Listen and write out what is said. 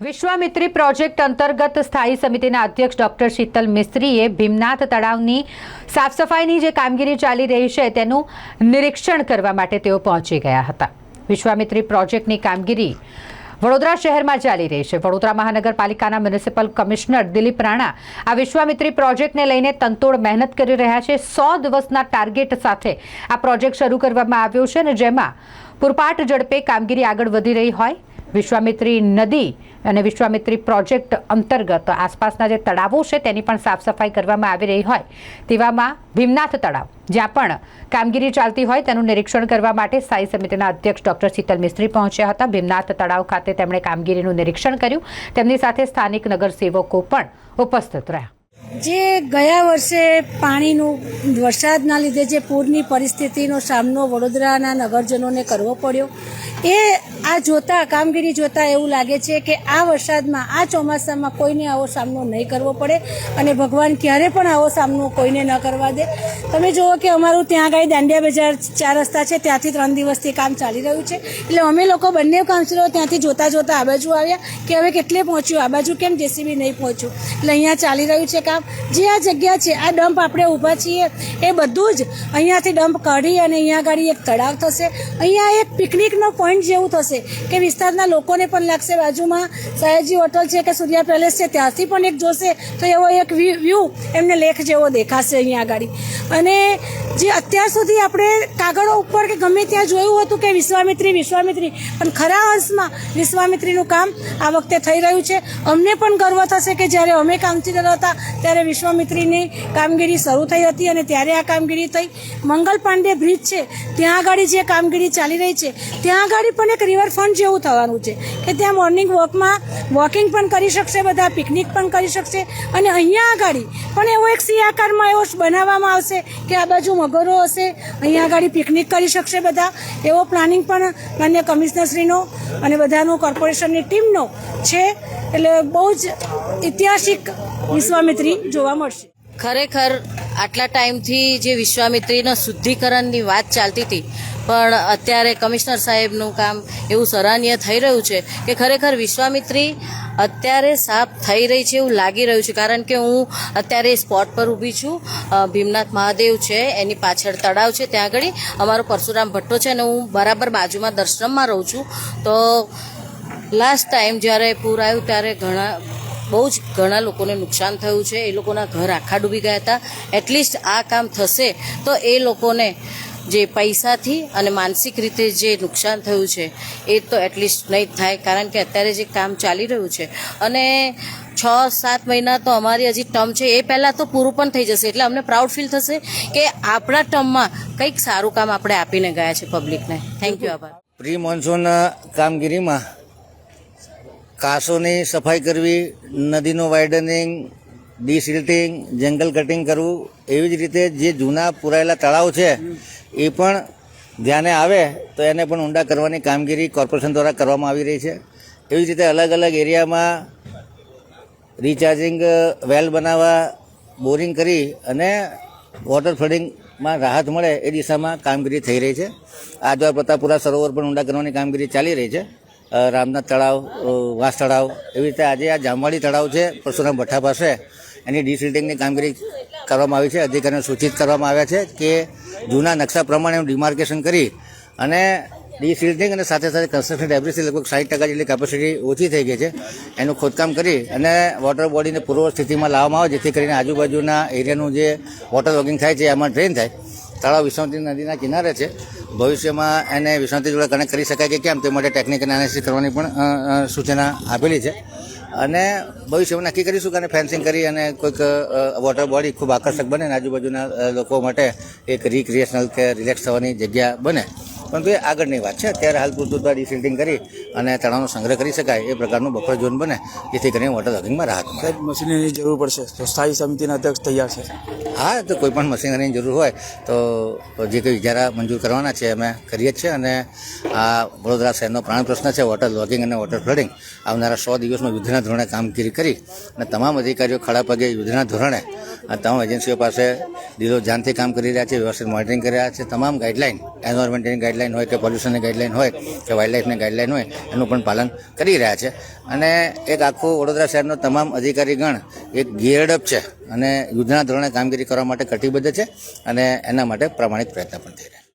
Vishwamitri project અંતર્ગત સ્થાયી સમિતિના અધ્યક્ષ ડોક્ટર શીતલ મિસ્ત્રીએ ભીમનાથ તળાવની સાફ સફાઈની જે કામગીરી ચાલી રહી છે તેનું નિરીક્ષણ કરવા માટે તેઓ પહોંચી ગયા હતા. વિશ્વામિત્રી પ્રોજેક્ટની કામગીરી વડોદરા શહેરમાં ચાલી રહી છે. વડોદરા મહાનગરપાલિકાના મ્યુનિસિપલ કમિશનર દિલીપ રાણા આ વિશ્વામિત્રી પ્રોજેક્ટને લઈને તંતોડ મહેનત કરી રહ્યા છે. સો દિવસના ટાર્ગેટ સાથે આ પ્રોજેક્ટ શરૂ કરવામાં આવ્યો છે અને જેમાં પૂરપાટ ઝડપે કામગીરી આગળ વધી રહી હોય. વિશ્વામિત્રી નદી અને વિશ્વામિત્રી પ્રોજેક્ટ અંતર્ગત આસપાસના જે તળાવો છે તેની પણ સાફ સફાઈ કરવામાં આવી રહી હોય તેવામાં ભીમનાથ તળાવ, જ્યાં પણ કામગીરી ચાલતી હોય તેનું નિરીક્ષણ કરવા માટે સ્થાયી સમિતિના અધ્યક્ષ ડોક્ટર શીતલ મિસ્ત્રી પહોંચ્યા હતા. ભીમનાથ તળાવ ખાતે તેમણે કામગીરીનું નિરીક્ષણ કર્યું. તેમની સાથે સ્થાનિક નગરસેવકો પણ ઉપસ્થિત રહ્યા. જે ગયા વર્ષે પાણીનું, વરસાદના લીધે જે પૂરની પરિસ્થિતિનો સામનો વડોદરાના નગરજનોને કરવો પડ્યો, એ આ જોતા, કામગીરી જોતા એવું લાગે છે કે આ વરસાદમાં, આ ચોમાસામાં કોઈને આવો સામનો નહીં કરવો પડે અને ભગવાન ક્યારે પણ આવો સામનો કોઈને ન કરવા દે. તમે જુઓ કે અમારું ત્યાં આગળ દાંડિયા બજાર ચાર રસ્તા છે, ત્યાંથી ત્રણ દિવસથી કામ ચાલી રહ્યું છે. એટલે અમે લોકો બંને કાઉન્સિલરો ત્યાંથી જોતા જોતા આ બાજુ આવ્યા કે હવે કેટલે પહોંચ્યું? આ બાજુ કેમ જેસીબી નહીં પહોંચ્યું? એટલે અહીંયા ચાલી રહ્યું છે કામ. જે આ જગ્યા છે, આ ડમ્પ આપણે ઊભા છીએ, એ બધું જ અહીંયાથી ડમ્પ કાઢી અને અહીંયા આગળ એક તળાવ થશે. અહીંયા એક પિકનિકનો પોઈન્ટ જેવું થશે. કે વિસ્તારના લોકોને પણ લાગશે બાજુમાં સયાજી હોટલ છે કે સૂર્યા પેલેસ છે, ત્યાંથી પણ એક જોશે તો એવો એક વ્યૂ એમને લેખ જેવો દેખાશે અહીંયા આગળ. અને જે અત્યાર સુધી આપણે કાગળો ઉપર કે ગમે ત્યાં જોયું હતું કે વિશ્વામિત્રી વિશ્વામિત્રી, પણ ખરા અંશમાં વિશ્વામિત્રીનું કામ આ વખતે થઈ રહ્યું છે. અમને પણ ગર્વ થશે કે જ્યારે અમે કાઉન્સિલર હતા, ત્યારે વિશ્વામિત્રીની કામગીરી શરૂ થઈ હતી અને ત્યારે આ કામગીરી થઈ. મંગલ પાંડે બ્રિજ છે, ત્યાં આગળ જે કામગીરી ચાલી રહી છે, ત્યાં આગળ પણ એક રિવરફ્રન્ટ જેવું થવાનું છે કે ત્યાં મોર્નિંગ વોકમાં વોકિંગ પણ કરી શકશે, બધા પિકનિક પણ કરી શકશે અને અહીંયા આગળ પણ એવો એક સી આકારમાં એવો બનાવવામાં આવશે કે આ બાજુ મગરો હશે, અહીંયા આગળ પિકનિક કરી શકશે બધા. એવો પ્લાનિંગ પણ માન્ય કમિશનરશ્રીનો અને બધાનો કોર્પોરેશનની ટીમનો છે. એટલે બહુ જ ઐતિહાસિક વિશ્વામિત્રી જોવા મળશે. ખરેખર આટલા ટાઈમથી જે વિશ્વામિત્રીના શુદ્ધિકરણની વાત ચાલતી હતી પણ અત્યારે કમિશનર સાહેબનું કામ એવું સરાહનીય થઈ રહ્યું છે કે ખરેખર વિશ્વામિત્રી અત્યારે સાફ થઈ રહી છે એવું લાગી રહ્યું છે. કારણ કે હું અત્યારે સ્પોટ પર ઊભી છું. ભીમનાથ મહાદેવ છે, એની પાછળ તળાવ છે, ત્યાં આગળ. અમારો પરશુરામ ભટ્ટો છે અને હું બરાબર બાજુમાં દર્શનમાં રહું છું. તો લાસ્ટ ટાઈમ જ્યારે પૂર આવ્યું ત્યારે ઘણા, બહુ જ ઘણા લોકોને નુકસાન થયું છે. એ લોકોના ઘર આખા ડૂબી ગયા હતા. એટલીસ્ટ આ કામ થશે તો એ લોકોને જે પૈસાથી અને માનસિક રીતે જે નુકસાન થયું છે, એ તો એટલીસ્ટ નહીં થાય, કારણ કે અત્યારે જે કામ ચાલી રહ્યું છે. અને છ, સાત મહિના તો અમારી હજી ટર્મ છે, એ પહેલાં તો પૂરું પણ થઈ જશે. એટલે અમને પ્રાઉડ ફીલ થશે કે આપણા ટર્મમાં કંઈક સારું કામ આપણે આપીને ગયા છે પબ્લિકને. થેન્ક યુ આભાર. પ્રી મોન્સૂન કામગીરીમાં કાંસોની સફાઈ કરવી, નદીનું વાઇડનિંગ ડિસિલ્ટિંગ જંગલ કટિંગ કરવું, એવી જ રીતે જે જૂના પુરાયેલા તળાવ છે, એ પણ ધ્યાને આવે તો એને પણ ઊંડા કરવાની કામગીરી કોર્પોરેશન દ્વારા કરવામાં આવી રહી છે. એવી જ રીતે અલગ અલગ એરિયામાં રિચાર્જિંગ, વેલ બનાવવા, બોરિંગ કરી અને વોટર ફ્લડિંગમાં રાહત મળે એ દિશામાં કામગીરી થઈ રહી છે. આજવા પ્રતાપપુરા સરોવર પણ ઊંડા કરવાની કામગીરી ચાલી રહી છે. રામનાથ તળાવ વાંસ તળાવ, એવી રીતે આજે આ જામવાડી તળાવ છે, પરશુરામ ભઠ્ઠા પાસે. એની ડિસિલ્ટિંગની કામગીરી કરવામાં આવી છે અધિકારીઓને સૂચિત કરવામાં આવ્યા છે કે જૂના નકશા પ્રમાણે ડિમાર્કેશન કરી અને ડિસિલ્ટિંગ અને સાથે સાથે કન્સ્ટ્રક્શન ડેબ્રિસથી લગભગ સાઠ ટકા જેટલી કેપેસિટી ઓછી થઈ ગઈ છે, એનું ખોદકામ કરી અને વોટર બોડીને પૂર્વ સ્થિતિમાં લાવવામાં આવે, જેથી કરીને આજુબાજુના એરિયાનું જે વોટર લોગિંગ થાય છે, એમાં ડ્રેન થાય. તળાવ વિશ્વામિત્રી નદીના કિનારે છે. ભવિષ્યમાં એને વિશ્વામિત્રી જોડે કનેક્ટ કરી શકાય કે કેમ, તે માટે ટેકનિકલ એનાલિસિસ કરવાની પણ સૂચના આપેલી છે. અને ભવિષ્યમાં નક્કી કરીશું કે ફેન્સિંગ કરી અને કોઈક વોટર બોડી ખૂબ આકર્ષક બને અને આજુબાજુના લોકો માટે એક રિક્રિએશનલ કે રિલેક્સ થવાની જગ્યા બને. પરંતુ એ આગળની વાત છે. અત્યારે હાલ પૂરતું ડિસિલ્ટિંગ કરી અને તળાવનો સંગ્રહ કરી શકાય એ પ્રકારનું બફર ઝોન બને જેથી કરીને વોટર લોગિંગમાં રાહત મળે. મશીનરીની જરૂર પડશે. તો સ્થાયી સમિતિના અધ્યક્ષ તૈયાર છે. હા તો કોઈ પણ મશીનરીની જરૂર હોય તો જે કંઈ ઇજારા મંજૂર કરવાના છે અમે કરીએ જ છીએ. અને આ વડોદરા શહેરનો પ્રાણ પ્રશ્ન છે વોટર લોગિંગ અને વોટર ફ્લડિંગ આવનારા સો દિવસમાં યુદ્ધના ધોરણે કામગીરી કરી અને તમામ અધિકારીઓ ખડા પગે યુદ્ધના ધોરણે આ તમામ એજન્સીઓ પાસે દિલો જાનથી કામ કરી રહ્યા છે વ્યવસ્થિત મોનિટરિંગ કરી રહ્યા છે. તમામ ગાઈડલાઇન એન્વાયરમેન્ટની ગાઈડલાઇન ગાઈડલાઈન હોય કે પોલ્યુશનની ગાઈડલાઇન હોય કે વાઇલ્ડલાઇફની ગાઈડલાઇન હોય, એનું પણ પાલન કરી રહ્યા છે. અને એક આખું વડોદરા શહેરનો તમામ અધિકારીગણ એક ગિયર્ડ અપ છે અને યુદ્ધના ધોરણે કામગીરી કરવા માટે કટિબદ્ધ છે અને એના માટે પ્રામાણિક પ્રયત્ન પણ થઈ રહ્યા છે.